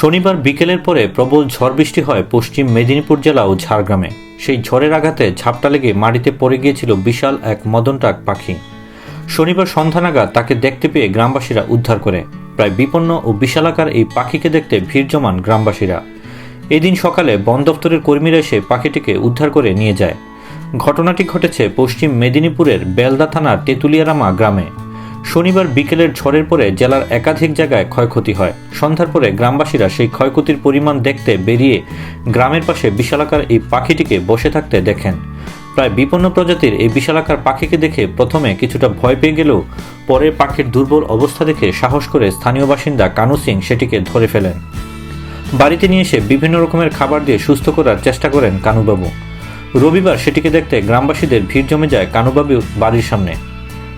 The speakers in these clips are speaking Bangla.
শনিবার বিকেলের পরে প্রবল ঝড় বৃষ্টি হয় পশ্চিম মেদিনীপুর জেলা ও ঝাড়গ্রামে। সেই ঝড়ের আঘাতে ঝাপটা লেগে মাটিতে পড়ে গিয়েছিল বিশাল এক মদনটাক পাখি। শনিবার সন্ধ্যা নাগাদ তাকে দেখতে পেয়ে গ্রামবাসীরা উদ্ধার করে। প্রায় বিপন্ন ও বিশালাকার এই পাখিকে দেখতে ভিড় জমান গ্রামবাসীরা। এদিন সকালে বন দপ্তরের কর্মীরা এসে পাখিটিকে উদ্ধার করে নিয়ে যায়। ঘটনাটি ঘটেছে পশ্চিম মেদিনীপুরের বেলদা থানার তেঁতুলিয়ারামা গ্রামে। শনিবার বিকেলের ঝড়ের পরে জেলার একাধিক জায়গায় ক্ষয়ক্ষতি হয়। সন্ধ্যার পরে গ্রামবাসীরা সেই ক্ষয়ক্ষতির পরিমাণ দেখতে বেরিয়ে গ্রামের পাশে বিশালাকার এই পাখিটিকে বসে থাকতে দেখেন। প্রায় বিপন্ন প্রজাতির এই বিশালাকার পাখিকে দেখে প্রথমে কিছুটা ভয় পেয়ে গেলেও পরে পাখির দুর্বল অবস্থা দেখে সাহস করে স্থানীয় বাসিন্দা কানু সিং সেটিকে ধরে ফেলেন। বাড়িতে নিয়ে এসে বিভিন্ন রকমের খাবার দিয়ে সুস্থ করার চেষ্টা করেন কানুবাবু। রবিবার সেটিকে দেখতে গ্রামবাসীদের ভিড় জমে যায় কানুবাবু বাড়ির সামনে।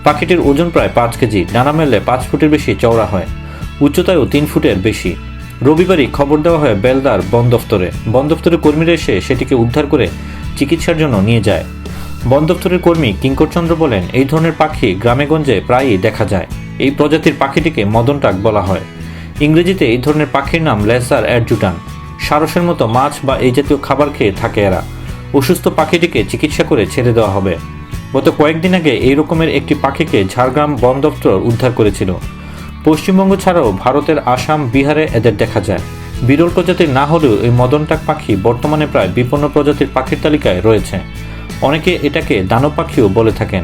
পাখিটির ওজন প্রায় পাঁচ কেজি, ডানা মেললে পাঁচ ফুটের বেশি চওড়া হয়। উচ্চতায়ও তিন ফুটের বেশি। রবিবারই খবর দেওয়া হয় বেলদার বন দফতরে। বন দফতরের কর্মীরা এসে সেটিকে উদ্ধার করে চিকিৎসার জন্য নিয়ে যায়। বন দপ্তরের কর্মী কিঙ্করচন্দ্র বলেন, এই ধরনের পাখি গ্রামেগঞ্জে প্রায়ই দেখা যায়। এই প্রজাতির পাখিটিকে মদনটাক বলা হয়। ইংরেজিতে এই ধরনের পাখির নাম লেসার অ্যাডজুটান। সারসের মতো মাছ বা এই জাতীয় খাবার খেয়ে থাকে এরা। অসুস্থ পাখিটিকে চিকিৎসা করে ছেড়ে দেওয়া হবে। গত কয়েকদিন আগে এই রকমের একটি পাখিকে ঝাড়গ্রাম বন দপ্তর উদ্ধার করেছিল। পশ্চিমবঙ্গ ছাড়াও ভারতের আসাম, বিহারে এদের দেখা যায়। বিরল প্রজাতির না হলেও এই মদনটাক পাখি বর্তমানে প্রায় বিপন্ন প্রজাতির পাখির তালিকায় রয়েছে। অনেকে এটাকে দানব পাখিও বলে থাকেন।